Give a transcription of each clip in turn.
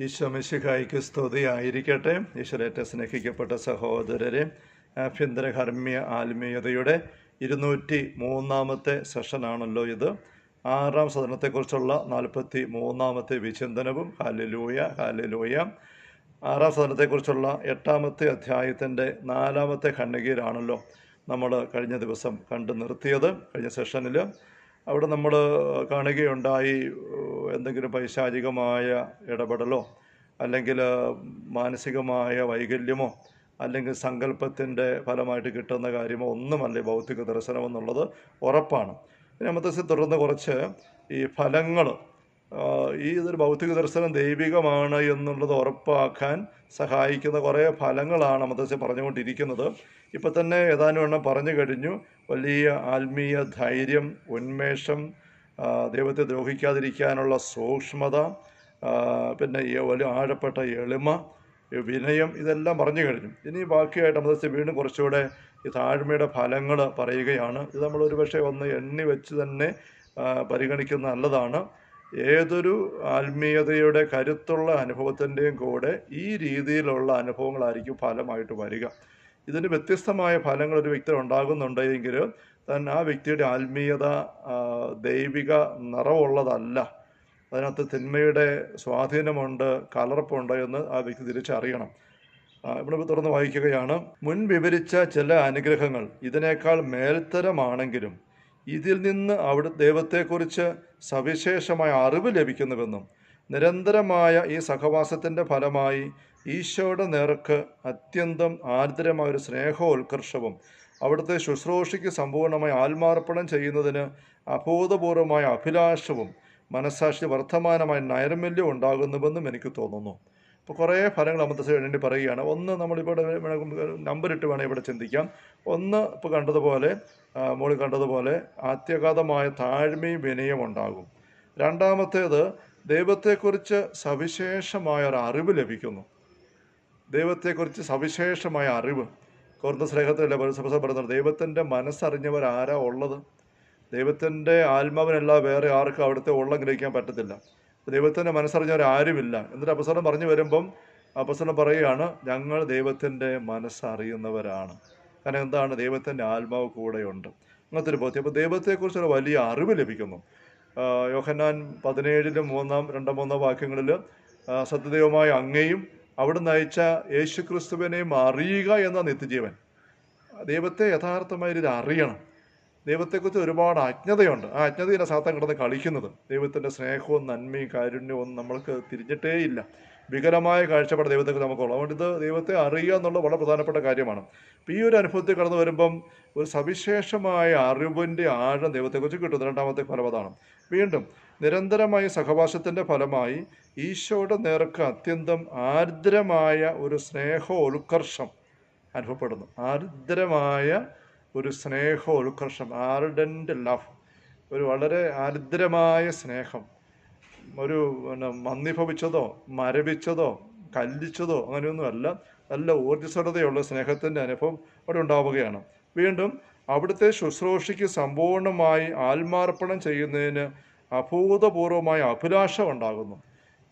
ഈശോ മിശിഹായിക്ക് സ്തുതിയായിരിക്കട്ടെ. ഈശ്വരേറ്റ സ്നേഹിക്കപ്പെട്ട സഹോദരരെ ആഭ്യന്തര കർമ്മ്യ ആത്മീയതയുടെ ഇരുന്നൂറ്റി മൂന്നാമത്തെ സെഷനാണല്ലോ ഇത്. ആറാം സദനത്തെക്കുറിച്ചുള്ള നാൽപ്പത്തി മൂന്നാമത്തെ വിചിന്തനവും. ഹാലലൂയ ഹാലലൂയ ആറാം സദനത്തെക്കുറിച്ചുള്ള എട്ടാമത്തെ അധ്യായത്തിന്റെ നാലാമത്തെ ഖണ്ഡികയിലാണല്ലോ നമ്മൾ കഴിഞ്ഞ ദിവസം കണ്ടു നിർത്തിയത്. കഴിഞ്ഞ സെഷനിൽ അവിടെ നമ്മൾ കാണുകയുണ്ടായി എന്തെങ്കിലും പൈശാചികമായ ഇടപെടലോ അല്ലെങ്കിൽ മാനസികമായ വൈകല്യമോ അല്ലെങ്കിൽ സങ്കല്പത്തിന്റെ ഫലമായിട്ട് കിട്ടുന്ന കാര്യമോ ഒന്നുമല്ല ഭൗതിക ദർശനം എന്നുള്ളത് ഉറപ്പാണ് രമത്തസിൽ തുടർന്ന് കുറച്ച് ഈ ഫലങ്ങൾ ഈ ഇതൊരു ഭൗതിക ദർശനം ദൈവികമാണ് എന്നുള്ളത് ഉറപ്പാക്കാൻ സഹായിക്കുന്ന കുറേ ഫലങ്ങളാണ് അമത്തസ്യ പറഞ്ഞുകൊണ്ടിരിക്കുന്നത്. ഇപ്പം തന്നെ ഏതാനും എണ്ണം പറഞ്ഞു കഴിഞ്ഞു. വലിയ ആത്മീയ ധൈര്യം ഉന്മേഷം ദൈവത്തെ ദ്രോഹിക്കാതിരിക്കാനുള്ള സൂക്ഷ്മത പിന്നെ വലിയ ആഴപ്പെട്ട എളിമ വിനയം ഇതെല്ലാം പറഞ്ഞു കഴിഞ്ഞു. ഇനി ബാക്കിയായിട്ട് അമൃതസ്യ വീണ്ടും കുറച്ചുകൂടെ ഈ താഴ്മയുടെ ഫലങ്ങൾ പറയുകയാണ്. ഇത് നമ്മൾ ഒരു പക്ഷേ ഒന്ന് എണ്ണി വെച്ച് തന്നെ പരിഗണിക്കുന്ന പരിഗണിക്കുന്നത് നല്ലതാണ്. ഏതൊരു ആത്മീയതയുടെ കരുത്തുള്ള അനുഭവത്തിന്റെയും കൂടെ ഈ രീതിയിലുള്ള അനുഭവങ്ങളായിരിക്കും ഫലമായിട്ട് വരിക. ഇതിന് വ്യത്യസ്തമായ ഫലങ്ങൾ ഒരു വ്യക്തി ഉണ്ടാകുന്നുണ്ടെങ്കിൽ തന്നെ ആ വ്യക്തിയുടെ ആത്മീയത ദൈവിക നിറവുള്ളതല്ല. അതിനകത്ത് തിന്മയുടെ സ്വാധീനമുണ്ട് കലർപ്പുണ്ട് എന്ന് ആ വ്യക്തി തിരിച്ചറിയണം. ഇവിടെ തുറന്ന് വായിക്കുകയാണ്. മുൻ വിവരിച്ച ചില അനുഗ്രഹങ്ങൾ ഇതിനേക്കാൾ മേൽത്തരമാണെങ്കിലും ഇതിൽ നിന്ന് അവിടെ ദൈവത്തെക്കുറിച്ച് സവിശേഷമായ അറിവ് ലഭിക്കുന്നുവെന്നും നിരന്തരമായ ഈ സഹവാസത്തിന്റെ ഫലമായി ഈശോയുടെ നേർക്ക് അത്യന്തം ആർദ്രമായ ഒരു സ്നേഹോത്കർഷവും അവിടുത്തെ ശുശ്രൂഷയ്ക്ക് സമ്പൂർണമായി ആത്മാർപ്പണം ചെയ്യുന്നതിന് അഭൂതപൂർവമായ അഭിലാഷവും മനസ്സാക്ഷി വർത്തമാനമായ നൈർമല്യം ഉണ്ടാകുന്നുവെന്നും എനിക്ക് തോന്നുന്നു. ഇപ്പോൾ കുറേ ഫലങ്ങൾ അമൃതസ് വേണ്ടി പറയുകയാണ്. ഒന്ന് നമ്മളിപ്പോൾ നമ്പർ ഇട്ട് വേണേൽ ഇവിടെ ചിന്തിക്കാം. ഒന്ന് ഇപ്പോൾ കണ്ടതുപോലെ മോളിൽ കണ്ടതുപോലെ ആത്യഘാതമായ താഴ്മയും വിനയം ഉണ്ടാകും. രണ്ടാമത്തേത് ദൈവത്തെക്കുറിച്ച് സവിശേഷമായ ഒരു അറിവ് ലഭിക്കുന്നു. ദൈവത്തെക്കുറിച്ച് സവിശേഷമായ അറിവ്. കുറഞ്ഞ സ്നേഹത്തിലല്ലേ പരിസഭ പറയുന്നത്? ദൈവത്തിന്റെ മനസ്സറിഞ്ഞവരാരാ ഉള്ളത്? ദൈവത്തിന്റെ ആത്മാവിനല്ല വേറെ ആർക്കും അവിടുത്തെ ഉള്ളം ഗ്രഹിക്കാൻ പറ്റത്തില്ല. ദൈവത്തിന്റെ മനസ്സറിഞ്ഞവരാരുമില്ല എന്നിട്ട് അപസരം പറഞ്ഞു വരുമ്പം അപസരം പറയുകയാണ് ഞങ്ങൾ ദൈവത്തിന്റെ മനസ്സറിയുന്നവരാണ്. കാരണം എന്താണ്? ദൈവത്തിന്റെ ആത്മാവ് കൂടെയുണ്ട്. അങ്ങനത്തെ ഒരു ബോധ്യം. അപ്പോൾ ദൈവത്തെക്കുറിച്ചൊരു വലിയ അറിവ് ലഭിക്കുന്നു. യോഹന്നാൻ പതിനേഴിലും മൂന്നാം രണ്ടോ മൂന്നോ വാക്യങ്ങളിൽ സത്യദൈവമായ അങ്ങയും അവിടെ നയിച്ച യേശു ക്രിസ്തുവിനെയും അറിയുക എന്ന നിത്യജീവൻ. ദൈവത്തെ യഥാർത്ഥമായൊരു അറിയണം. ദൈവത്തെക്കുറിച്ച് ഒരുപാട് അജ്ഞതയുണ്ട്. ആ അജ്ഞതയിലെ സാത്താൻ കിടന്ന് കളിക്കുന്നത്. ദൈവത്തിന്റെ സ്നേഹവും നന്മയും കാരുണ്യവും ഒന്നും നമ്മൾക്ക് തിരിഞ്ഞിട്ടേ ഇല്ല വികലമായ കാഴ്ചപ്പാട് ദൈവത്തെക്കുറിച്ച് നമുക്കുള്ളൂ. അതുകൊണ്ട് ഇത് ദൈവത്തെ അറിയുക എന്നുള്ളത് വളരെ പ്രധാനപ്പെട്ട കാര്യമാണ്. അപ്പോൾ ഈ ഒരു അനുഭവത്തിൽ കടന്നു വരുമ്പം ഒരു സവിശേഷമായ അറിവിന്റെ ആഴം ദൈവത്തെക്കുറിച്ച് കിട്ടും രണ്ടാമത്തെ ഫലം വീണ്ടും നിരന്തരമായ സഹവാസത്തിന്റെ ഫലമായി ഈശോയുടെ നേർക്ക് അത്യന്തം ആർദ്രമായ ഒരു സ്നേഹ ഉത്കർഷം അനുഭവപ്പെടുന്നു. ആർദ്രമായ ഒരു സ്നേഹം ഉൾക്കർഷം ആർഡന്റ് ലവ് ഒരു വളരെ ആർദ്രമായ സ്നേഹം ഒരു പിന്നെ മന്ദിഭവിച്ചതോ മരവിച്ചതോ കല്ലിച്ചതോ അങ്ങനെയൊന്നുമല്ല നല്ല ഊർജസ്വലതയുള്ള സ്നേഹത്തിന്റെ അനുഭവം അവിടെ ഉണ്ടാവുകയാണ്. വീണ്ടും അവിടുത്തെ ശുശ്രൂഷയ്ക്ക് സമ്പൂർണമായി ആത്മാർപ്പണം ചെയ്യുന്നതിന് അഭൂതപൂർവമായ അഭിലാഷം ഉണ്ടാകുന്നു.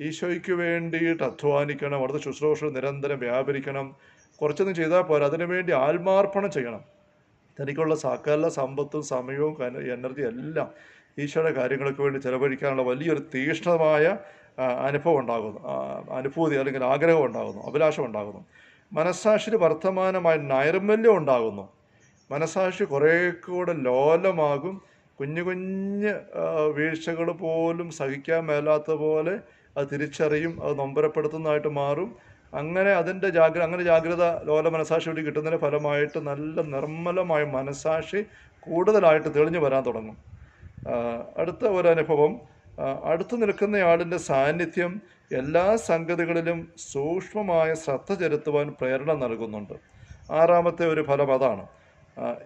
ഈശോയ്ക്ക് വേണ്ടിയിട്ട് അധ്വാനിക്കണം അവിടുത്തെ ശുശ്രൂഷ നിരന്തരം വ്യാപരിക്കണം കുറച്ചൊന്നും ചെയ്താൽ പോരാ അതിനുവേണ്ടി ആത്മാർപ്പണം ചെയ്യണം. തനിക്കുള്ള സകല സമ്പത്തും സമയവും എനർജി എല്ലാം ഈശോയുടെ കാര്യങ്ങൾക്ക് വേണ്ടി ചെലവഴിക്കാനുള്ള വലിയൊരു തീക്ഷ്ണമായ അനുഭവം ഉണ്ടാകുന്നു. അനുഭൂതി അല്ലെങ്കിൽ ആഗ്രഹം ഉണ്ടാകുന്നു അഭിലാഷം ഉണ്ടാകുന്നു. മനസ്സാക്ഷിന് വർത്തമാനമായ നൈർമല്യം ഉണ്ടാകുന്നു. മനസ്സാക്ഷി കുറേ കൂടെ ലോലമാകും. കുഞ്ഞു കുഞ്ഞ് വീഴ്ചകൾ പോലും സഹിക്കാൻ മേലാത്ത പോലെ അത് തിരിച്ചറിയും അത് നൊമ്പരപ്പെടുത്തുന്നതായിട്ട് മാറും. അങ്ങനെ അതിന്റെ ജാഗ്രത അങ്ങനെ ജാഗ്രത ലോല മനസാക്ഷി വഴി കിട്ടുന്നതിന്റെ ഫലമായിട്ട് നല്ല നിർമ്മലമായ മനസാക്ഷി കൂടുതലായിട്ട് തെളിഞ്ഞു വരാൻ തുടങ്ങും. അടുത്ത ഒരു അനുഭവം ആ, അടുത്ത് നിൽക്കുന്നയാളിന്റെ സാന്നിധ്യം എല്ലാ സംഗതികളിലും സൂക്ഷ്മമായ ശ്രദ്ധ ചെലുത്തുവാൻ പ്രേരണ നൽകുന്നുണ്ട്. ആറാമത്തെ ഒരു ഫലം അതാണ്.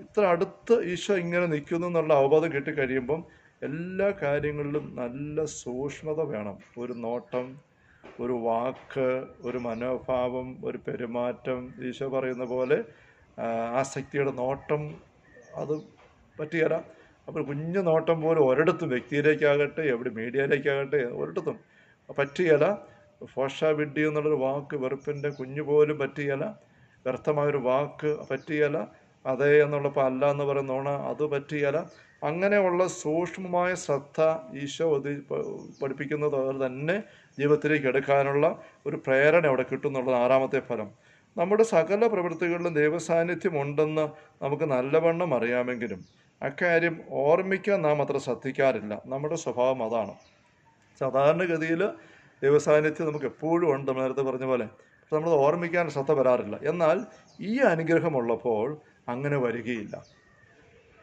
ഇത്ര അടുത്ത് ഈശോ ഇങ്ങനെ നിൽക്കുന്നു എന്നുള്ള അവബോധം കിട്ടിക്കഴിയുമ്പം എല്ലാ കാര്യങ്ങളിലും നല്ല സൂക്ഷ്മത വേണം. ഒരു നോട്ടം ഒരു വാക്ക് ഒരു മനോഭാവം ഒരു പെരുമാറ്റം ഈശോ പറയുന്ന പോലെ ആസക്തിയുടെ നോട്ടം അത് പറ്റുകയില്ല അപ്പോൾ കുഞ്ഞു നോട്ടം പോലും ഒരിടത്തും വ്യക്തിയിലേക്കാകട്ടെ എവിടെ മീഡിയയിലേക്കാകട്ടെ ഒരിടത്തും പറ്റുകയില്ല ഫോഷ വിഡ്ഡി എന്നുള്ളൊരു വാക്ക് വെറുപ്പിന്റെ കുഞ്ഞു പോലും പറ്റിയല്ല. വ്യർത്ഥമായൊരു വാക്ക് പറ്റിയല്ല. അതേ എന്നുള്ളപ്പോൾ അല്ല എന്ന് പറയുന്ന നോണ അത് പറ്റിയല്ല. അങ്ങനെയുള്ള സൂക്ഷ്മമായ ശ്രദ്ധ ഈശോ അത് പഠിപ്പിക്കുന്നത് അവർ തന്നെ ജീവിതത്തിലേക്ക് എടുക്കാനുള്ള ഒരു പ്രേരണ അവിടെ കിട്ടുന്നുള്ളത് ആറാമത്തെ ഫലം. നമ്മുടെ സകല പ്രവൃത്തികളിലും ദൈവസാന്നിധ്യം ഉണ്ടെന്ന് നമുക്ക് നല്ലവണ്ണം അറിയാമെങ്കിലും അക്കാര്യം ഓർമ്മിക്കാൻ നാം അത്ര ശ്രദ്ധിക്കാറില്ല. നമ്മുടെ സ്വഭാവം അതാണ്. സാധാരണഗതിയിൽ ദൈവസാന്നിധ്യം നമുക്ക് എപ്പോഴും ഉണ്ട്. നേരത്തെ പറഞ്ഞ പോലെ നമ്മൾ ഓർമ്മിക്കാൻ ശ്രദ്ധ വരാറില്ല. എന്നാൽ ഈ അനുഗ്രഹമുള്ളപ്പോൾ അങ്ങനെ വരികയില്ല.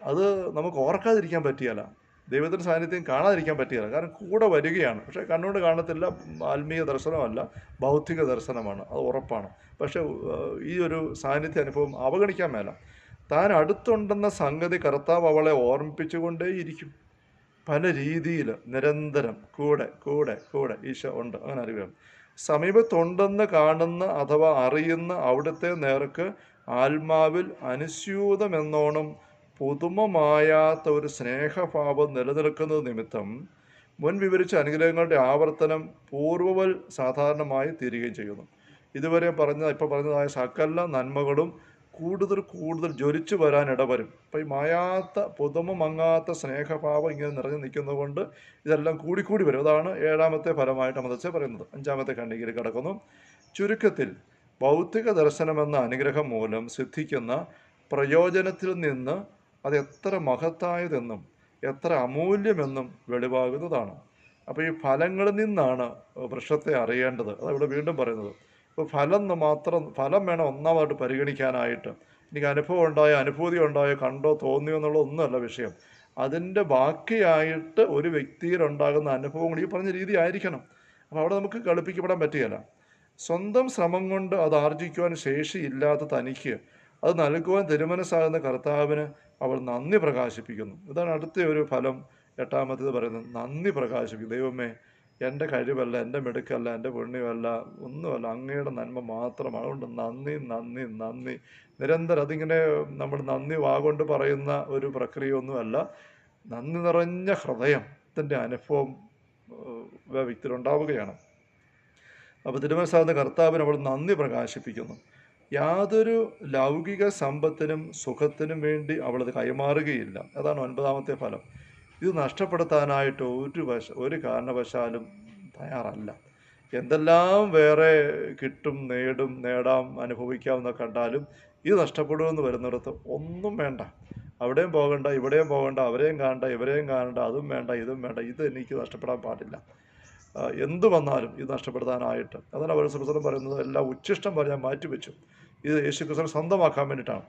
അത് നമുക്ക് ഓർക്കാതിരിക്കാൻ പറ്റിയല്ല. ദൈവത്തിന്റെ സാന്നിധ്യം കാണാതിരിക്കാൻ പറ്റിയല്ല. കാരണം കൂടെ വരികയാണ്. പക്ഷേ കണ്ണുകൊണ്ട് കാണത്തില്ല ആത്മീയ ദർശനമല്ല ഭൗതിക ദർശനമാണ്. അത് ഉറപ്പാണ്. പക്ഷേ ഈ ഒരു സാന്നിധ്യ അനുഭവം അവഗണിക്കാൻ മേല. താൻ അടുത്തുണ്ടെന്ന സംഗതി കർത്താവ് അവളെ ഓർമ്മിപ്പിച്ചുകൊണ്ടേയിരിക്കും പല രീതിയിൽ നിരന്തരം കൂടെ കൂടെ കൂടെ ഈശോ ഉണ്ട്. അങ്ങനെ അറിയാം സമീപത്തുണ്ടെന്ന് കാണുന്ന അഥവാ അറിയുന്ന അവിടുത്തെ നേർക്ക് ആത്മാവിൽ അനുസ്യൂതമെന്നോണം പുതുമമായാത്ത ഒരു സ്നേഹഭാവം നിലനിൽക്കുന്നത് നിമിത്തം മുൻ വിവരിച്ച അനുഗ്രഹങ്ങളുടെ ആവർത്തനം പൂർവവൽ സാധാരണമായി തീരുകയും ചെയ്യുന്നു. ഇതുവരെ പറഞ്ഞ ഇപ്പോൾ പറഞ്ഞതായ സകല നന്മകളും കൂടുതൽ കൂടുതൽ ജ്വലിച്ചു വരാൻ ഇടവരും. അപ്പം ഈ മായാത്ത പുതുമ മങ്ങാത്ത സ്നേഹഭാവം ഇങ്ങനെ നിറഞ്ഞു നിൽക്കുന്നത് കൊണ്ട് ഇതെല്ലാം കൂടിക്കൂടി വരും. അതാണ് ഏഴാമത്തെ ഫലമായിട്ട് അമതച്ച പറയുന്നത്. അഞ്ചാമത്തെ ഖണ്ഡികയിൽ കിടക്കുന്നു. ചുരുക്കത്തിൽ ഭൗതിക ദർശനമെന്ന അനുഗ്രഹം മൂലം സിദ്ധിക്കുന്ന പ്രയോജനത്തിൽ നിന്ന് അത് എത്ര മഹത്തായതെന്നും എത്ര അമൂല്യമെന്നും വെളിവാകുന്നതാണ്. അപ്പോൾ ഈ ഫലങ്ങളിൽ നിന്നാണ് വൃക്ഷത്തെ അറിയേണ്ടത്. അതവിടെ വീണ്ടും പറയുന്നത്. അപ്പോൾ ഫലം മാത്രം ഫലം വേണം ഒന്നാമതായിട്ട് പരിഗണിക്കാനായിട്ട്. എനിക്ക് അനുഭവം ഉണ്ടായോ അനുഭൂതി ഉണ്ടായോ കണ്ടോ തോന്നിയോ എന്നുള്ള ഒന്നുമല്ല വിഷയം. അതിന്റെ ബാക്കിയായിട്ട് ഒരു അനുഭവം കൂടി ഈ പറഞ്ഞ രീതി ആയിരിക്കണം. അപ്പോൾ അവിടെ നമുക്ക് കളിപ്പിക്കപ്പെടാൻ പറ്റുകയില്ല. സ്വന്തം ശ്രമം കൊണ്ട് അത് ആർജിക്കുവാൻ ശേഷിയില്ലാത്ത തനിക്ക് അത് നൽകുവാൻ തിരുമനസ്സാകുന്ന കർത്താവിന് അവൾ നന്ദി പ്രകാശിപ്പിക്കുന്നു. ഇതാണ് അടുത്ത ഒരു ഫലം. എട്ടാമത്തേത് പറയുന്നത് നന്ദി പ്രകാശിപ്പിക്കും ദൈവമേ എന്റെ കഴിവല്ല എന്റെ മിടുക്കല്ല എന്റെ പുണ്യമല്ല ഒന്നുമല്ല അങ്ങയുടെ നന്മ മാത്രം. അതുകൊണ്ട് നന്ദി നന്ദി നന്ദി. നിരന്തരം അതിങ്ങനെ നമ്മൾ നന്ദി വാഗൊണ്ട് പറയുന്ന ഒരു പ്രക്രിയ ഒന്നുമല്ല നന്ദി നിറഞ്ഞ ഹൃദയത്തിന്റെ അനുഭവം വ്യക്തിയിലുണ്ടാവുകയാണ് അപ്പോൾ തിരുമനസാകുന്ന കർത്താവിന് അവൾ നന്ദി പ്രകാശിപ്പിക്കുന്നു. യാതൊരു ലൗകിക സമ്പത്തിനും സുഖത്തിനും വേണ്ടി അവളത് കൈമാറുകയില്ല. അതാണ് ഒൻപതാമത്തെ ഫലം. ഇത് നഷ്ടപ്പെടുത്താനായിട്ട് ഒരു വശ ഒരു കാരണവശാലും തയ്യാറല്ല. എന്തെല്ലാം വേറെ കിട്ടും നേടും നേടാം അനുഭവിക്കാം എന്നൊക്കെ കണ്ടാലും ഇത് നഷ്ടപ്പെടുമെന്ന് വരുന്നിടത്ത് ഒന്നും വേണ്ട. അവിടെയും പോകണ്ട ഇവിടെയും പോകണ്ട അവരെയും കാണണ്ട ഇവരെയും കാണണ്ട അതും വേണ്ട ഇതും വേണ്ട ഇത് എനിക്ക് നഷ്ടപ്പെടാൻ പാടില്ല. എന്തു വന്നാലും ഇത് നഷ്ടപ്പെടുത്താനായിട്ട്. അതാണ് അവർ സുപ്രസരം പറയുന്നത് എല്ലാം ഉച്ഛിഷ്ടം പറഞ്ഞാൽ മാറ്റിവെച്ചു. ഇത് യേശു ക്രിസ്തു സ്വന്തമാക്കാൻ വേണ്ടിയിട്ടാണ്.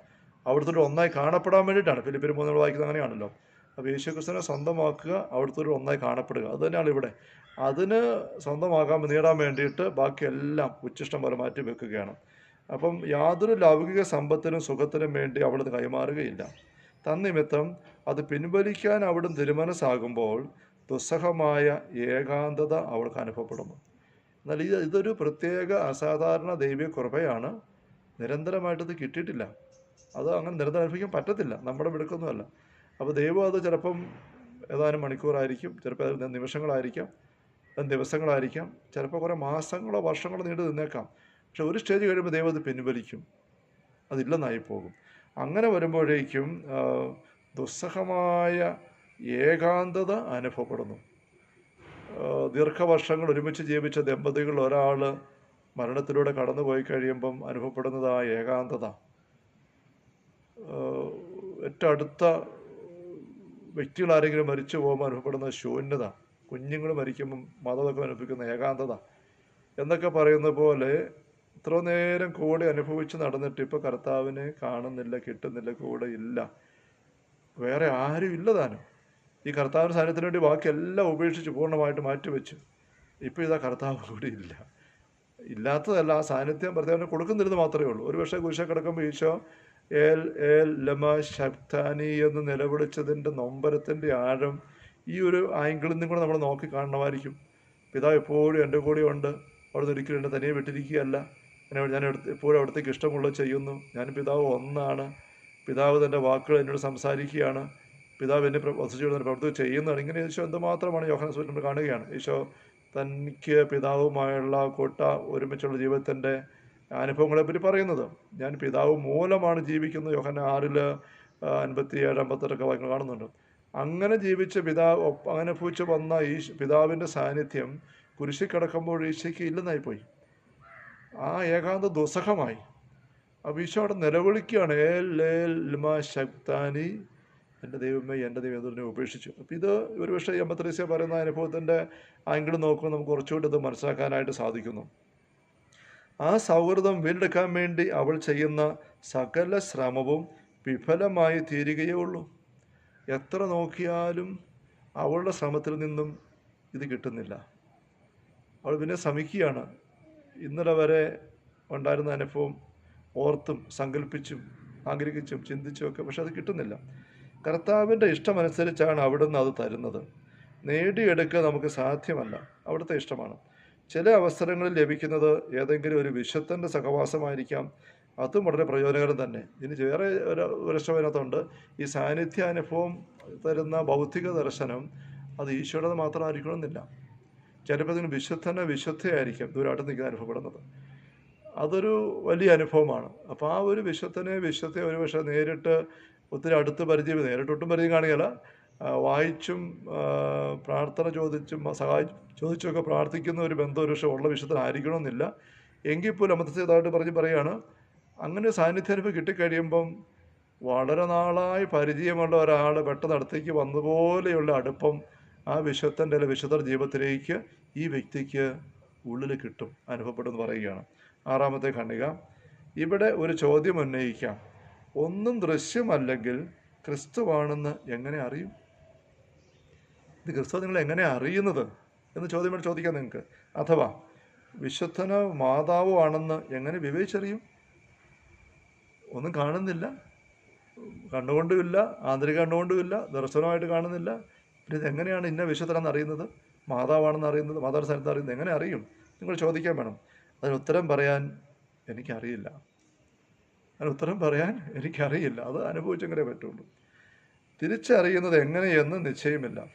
അവിടുത്തെ ഒരു ഒന്നായി കാണപ്പെടാൻ വേണ്ടിയിട്ടാണ്. ഫിലിപ്പിന് മൂന്ന് വായിക്കുന്നത് അങ്ങനെയാണല്ലോ. അപ്പോൾ യേശു ക്രിസ്തുവിനെ സ്വന്തമാക്കുക അവിടുത്തെ ഒരു ഒന്നായി കാണപ്പെടുക. അത് തന്നെയാണ് ഇവിടെ. അതിന് സ്വന്തമാക്കാൻ നേടാൻ വേണ്ടിയിട്ട് ബാക്കിയെല്ലാം ഉച്ഛിഷ്ടം പോലെ മാറ്റി വെക്കുകയാണ്. അപ്പം യാതൊരു ലൗകിക സമ്പത്തിനും സുഖത്തിനും വേണ്ടി അവിടുന്ന് കൈമാറുകയില്ല. തന്നിമിത്തം അത് പിൻവലിക്കാൻ അവിടുന്ന് തിരുമനസ്സാകുമ്പോൾ ദുസ്സഹമായ ഏകാന്തത അവൾക്ക് അനുഭവപ്പെടുന്നു. എന്നാൽ ഇത് ഇതൊരു പ്രത്യേക അസാധാരണ ദൈവിക കൃപയാണ് നിരന്തരമായിട്ട് ഇത് കിട്ടിയിട്ടില്ല. അത് അങ്ങനെ നിരന്തരം അനുഭവിക്കാൻ പറ്റത്തില്ല. നമ്മുടെ മിടുക്കൊന്നുമല്ല. അപ്പോൾ ദൈവം അത് ചിലപ്പം ഏതാനും മണിക്കൂറായിരിക്കും ചിലപ്പോൾ നിമിഷങ്ങളായിരിക്കാം ദിവസങ്ങളായിരിക്കാം ചിലപ്പോൾ കുറേ മാസങ്ങളോ വർഷങ്ങളോ നീണ്ടു നിന്നേക്കാം. പക്ഷെ ഒരു സ്റ്റേജ് കഴിയുമ്പോൾ ദൈവം അത് പിൻവലിക്കും. അതില്ലെന്നായി പോകും അങ്ങനെ വരുമ്പോഴേക്കും ദുസ്സഹമായ ഏകാന്തത അനുഭവപ്പെടുന്നു. ദീർഘവർഷങ്ങൾ ഒരുമിച്ച് ജീവിച്ച ദമ്പതികൾ ഒരാൾ മരണത്തിലൂടെ കടന്നുപോയി കഴിയുമ്പം അനുഭവപ്പെടുന്നത് ആ ഏകാന്തത ഏറ്റവും അടുത്ത വ്യക്തികൾ ആരെങ്കിലും മരിച്ചു പോകുമ്പോൾ അനുഭവപ്പെടുന്ന ശൂന്യത കുഞ്ഞുങ്ങൾ മരിക്കുമ്പം മാതാപിതാക്കൾ അനുഭവിക്കുന്ന ഏകാന്തത എന്നൊക്കെ പറയുന്ന പോലെ ഇത്ര നേരം കൂടെ അനുഭവിച്ച് നടന്നിട്ട് ഇപ്പോൾ കർത്താവിനെ കാണുന്നില്ല കിട്ടുന്നില്ല കൂടെ ഇല്ല. വേറെ ആരും ഇല്ല താനും. ഈ കർത്താവിന്റെ സാന്നിധ്യത്തിന് വേണ്ടി ബാക്കി എല്ലാം ഉപേക്ഷിച്ച് പൂർണമായിട്ട് മാറ്റിവെച്ചു. ഇപ്പോൾ ഇതാ കർത്താവ് കൂടി ഇല്ല. ഇല്ലാത്തതല്ല സാന്നിധ്യം ഭർത്താവിന് കൊടുക്കുന്നില്ലെന്ന് മാത്രമേ ഉള്ളൂ. ഒരു പക്ഷേ കുരിശ കിടക്കുമ്പോൾ ഈശോ ഏൽ ഏൽ ലമ ശക്താനി എന്ന് നിലവിളിച്ചതിന്റെ നൊമ്പരത്തിന്റെ ആഴം ഈ ഒരു ആംഗിളിൽ നിന്നും കൂടെ നമ്മൾ നോക്കി കാണണമായിരിക്കും. പിതാവ് എപ്പോഴും എന്റെ കൂടെ ഉണ്ട്. അവിടുന്ന് ഒരിക്കലും എന്നെ തനിയെ വിട്ടിരിക്കുകയല്ല. എന്നെ ഞാൻ എടുത്ത് എപ്പോഴും അവിടത്തേക്ക് ഇഷ്ടമുള്ളത് ചെയ്യുന്നു. ഞാൻ പിതാവ് ഒന്നാണ്. പിതാവ് തന്റെ വാക്കുകൾ എന്നോട് സംസാരിക്കുകയാണ്. പിതാവ് എന്നെ വസിച്ചു പ്രവർത്തി ചെയ്യുന്നതാണ്. ഇങ്ങനെ ഈശോ എന്തുമാത്രമാണ് യോഹന സൂര്യൻ കാണുകയാണ്. ഈശോ തനിക്ക് പിതാവുമായുള്ള കൂട്ട ഒരുമിച്ചുള്ള ജീവിതത്തിന്റെ അനുഭവങ്ങളെപ്പറ്റി പറയുന്നത്. ഞാൻ പിതാവ് മൂലമാണ് ജീവിക്കുന്നത്. യോഹന ആറിൽ അൻപത്തി ഏഴ് അമ്പത്തെട്ടൊക്കെ വാക്യങ്ങൾ കാണുന്നുണ്ട്. അങ്ങനെ ജീവിച്ച പിതാവ് അങ്ങനെ അനുഭവിച്ച് വന്ന ഈ പിതാവിന്റെ സാന്നിധ്യം കുരിശിൽ കിടക്കുമ്പോൾ ഈശയ്ക്ക് ഇല്ലെന്നായിപ്പോയി. ആ ഏകാന്ത ദുസ്സഹമായി. അപ്പോൾ ഈശോ അവിടെ നിലവിളിക്കുകയാണ്. ഏൽ ലേൽ ലിമ ശക്താനി എന്റെ ദൈവമേ എന്റെ ദൈവം എന്നതിനെ ഉപേക്ഷിച്ചു. അപ്പോൾ ഇത് ഒരുപക്ഷെ എമ്പത്രേസ്യ പറയുന്ന അനുഭവത്തിന്റെ ആംഗിൾ നോക്കുമ്പോൾ നമുക്ക് കുറച്ചുകൂടി ഇത് മനസ്സിലാക്കാനായിട്ട് സാധിക്കുന്നു. ആ സൗഹൃദം വീണ്ടെടുക്കാൻ വേണ്ടി അവൾ ചെയ്യുന്ന സകല ശ്രമവും വിഫലമായി തീരുകയേ ഉള്ളൂ. എത്ര നോക്കിയാലും അവളുടെ ശ്രമത്തിൽ നിന്നും ഇത് കിട്ടുന്നില്ല. അവൾ പിന്നെ ശ്രമിക്കുകയാണ്. ഇന്നലെ വരെ ഉണ്ടായിരുന്ന അനുഭവം ഓർത്തും സങ്കല്പിച്ചും ആഗ്രഹിച്ചും ചിന്തിച്ചും ഒക്കെ പക്ഷെ അത് കിട്ടുന്നില്ല. കർത്താവിന്റെ ഇഷ്ടമനുസരിച്ചാണ് അവിടുന്ന് അത് തരുന്നത്. നേടിയെടുക്കുക നമുക്ക് സാധ്യമല്ല. അവിടുത്തെ ഇഷ്ടമാണ്. ചില അവസരങ്ങളിൽ ലഭിക്കുന്നത് ഏതെങ്കിലും ഒരു വിശുദ്ധന്റെ സഹവാസമായിരിക്കാം. അതും വളരെ പ്രയോജനകരം തന്നെ. ഇനി വേറെ ഒരു പ്രശ്നം അതിനകത്തുണ്ട്. ഈ സാന്നിധ്യാനുഭവം തരുന്ന ഭൗതിക ദർശനം അത് ഈശോയുടെ മാത്രമായിരിക്കണമെന്നില്ല. ചിലപ്പോൾ ഇതിന് വിശുദ്ധനെ വിശുദ്ധയായിരിക്കും. ദൂരമായിട്ട് നിൽക്കുന്ന അനുഭവപ്പെടുന്നത്. അതൊരു വലിയ അനുഭവമാണ്. അപ്പോൾ ആ ഒരു വിശുദ്ധനെ വിശുദ്ധയെ ഒരു പക്ഷേ നേരിട്ട് ഒത്തിരി അടുത്ത് പരിചയം നേരിട്ടൊട്ടും പരിചയം കാണുകയില്ല വായിച്ചും പ്രാർത്ഥന ചോദിച്ചും സഹായി ചോദിച്ചുമൊക്കെ പ്രാർത്ഥിക്കുന്ന ഒരു ബന്ധം ഒരു പക്ഷേ ഉള്ള വിശുദ്ധനായിരിക്കണമെന്നില്ല എങ്കിൽ പോലും അമൃതസേതായിട്ട് പറഞ്ഞ് പറയുകയാണ് അങ്ങനെ സാന്നിധ്യം സാന്നിധ്യാനുഭവം കിട്ടിക്കഴിയുമ്പം വളരെ നാളായി പരിചയമുള്ള ഒരാൾ പെട്ടെന്ന് അടുത്തേക്ക് വന്നതുപോലെയുള്ള അടുപ്പം ആ വിശ്വത്തിന്റെ അല്ലെങ്കിൽ വിശുദ്ധർ ജീവിതത്തിലേക്ക് ഈ വ്യക്തിക്ക് ഉള്ളിൽ കിട്ടും അനുഭവപ്പെടുമെന്ന് പറയുകയാണ്. ആറാമത്തെ ഖണ്ഡിക. ഇവിടെ ഒരു ചോദ്യം ഉന്നയിക്കാം. ഒന്നും ദൃശ്യമല്ലെങ്കിൽ ക്രിസ്തുവാണെന്ന് എങ്ങനെ അറിയും? ഇത് ക്രിസ്തു നിങ്ങൾ എങ്ങനെ അറിയുന്നത്? എന്ന് ചോദ്യം വേണ്ടി ചോദിക്കാം നിങ്ങൾക്ക്. അഥവാ വിശുദ്ധനോ മാതാവോ ആണെന്ന് എങ്ങനെ വിവേചിച്ചറിയും? ഒന്നും കാണുന്നില്ല. കണ്ടുകൊണ്ടുമില്ല ആന്തരിക കണ്ടുകൊണ്ടുമില്ല ദർശനമായിട്ട് കാണുന്നില്ല. പിന്നെ ഇതെങ്ങനെയാണ് ഇന്ന വിശുദ്ധനെന്ന് അറിയുന്നത്? മാതാവാണെന്ന് അറിയുന്നത്? മാതാവിന്റെ സ്ഥാനത്ത് അറിയുന്നത്? എങ്ങനെ അറിയും? നിങ്ങൾ ചോദിക്കാൻ വേണം. അതിന് ഉത്തരം പറയാൻ എനിക്കറിയില്ല. അതിന് ഉത്തരം പറയാൻ എനിക്കറിയില്ല. അത് അനുഭവിച്ചെങ്കിലേ പറ്റുള്ളൂ. തിരിച്ചറിയുന്നത് എങ്ങനെയെന്ന് നിശ്ചയമില്ല.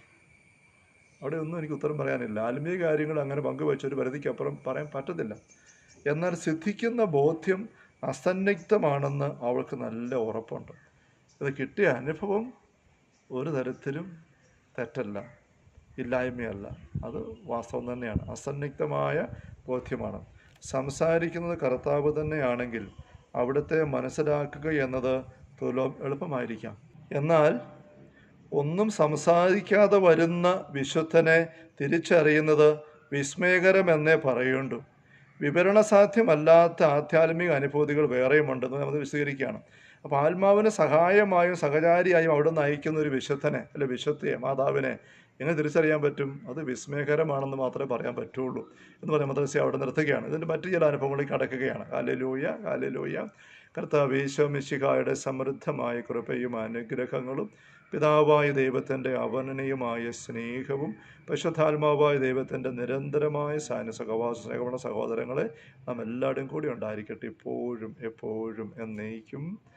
അവിടെ ഒന്നും എനിക്ക് ഉത്തരം പറയാനില്ല. ആത്മീയ കാര്യങ്ങൾ അങ്ങനെ പങ്കുവെച്ച ഒരു പരിധിക്കപ്പുറം പറയാൻ പറ്റത്തില്ല. എന്നാൽ സിദ്ധിക്കുന്ന ബോധ്യം അസന്നിഗ്ധമാണെന്ന് അവൾക്ക് നല്ല ഉറപ്പുണ്ട്. ഇത് കിട്ടിയ അനുഭവം ഒരു തരത്തിലും തെറ്റല്ല. ഇല്ലായ്മയല്ല. അത് വാസ്തവം തന്നെയാണ്. അസന്നിഗ്ധമായ ബോധ്യമാണ്. സംസാരിക്കുന്നത് കർത്താവ് തന്നെയാണെങ്കിൽ അവിടുത്തെ മനസ്സിലാക്കുക എന്നത് തുലോ എളുപ്പമായിരിക്കാം. എന്നാൽ ഒന്നും സംസാരിക്കാതെ വരുന്ന വിശുദ്ധനെ തിരിച്ചറിയുന്നത് വിസ്മയകരമെന്നേ പറയുണ്ടു വിവരണ സാധ്യമല്ലാത്ത ആധ്യാത്മിക അനുഭൂതികൾ വേറെയുമുണ്ടെന്ന് നമ്മൾ വിശദീകരിക്കുകയാണ്. അപ്പോൾ ആത്മാവിന് സഹായമായും സഹചാരിയായും അവിടെ നയിക്കുന്ന ഒരു വിശുദ്ധനെ അല്ലെ വിശുദ്ധയെ മാതാവിനെ എങ്ങനെ തിരിച്ചറിയാൻ പറ്റും? അത് വിസ്മയകരമാണെന്ന് മാത്രമേ പറയാൻ പറ്റുള്ളൂ എന്ന് പറയാൻ മദ്രസ അവിടെ നിർത്തുകയാണ്. ഇതിന്റെ മറ്റു ചില അനുഭവങ്ങളിലേക്ക് കടക്കുകയാണ്. കാലലൂയ കാലലൂയ കർത്താവ് ഈശോമിശിഹായുടെ സമൃദ്ധമായ കൃപയും അനുഗ്രഹങ്ങളും പിതാവായ ദൈവത്തിന്റെ അവനനയുമായ സ്നേഹവും പശുദ്ധാത്മാവായ ദൈവത്തിന്റെ നിരന്തരമായ സാന്യ സഹവാസ സഹോദരങ്ങളെ നാം എല്ലാവരും കൂടി ഉണ്ടായിരിക്കട്ടെ. ഇപ്പോഴും എപ്പോഴും എന്നേക്കും.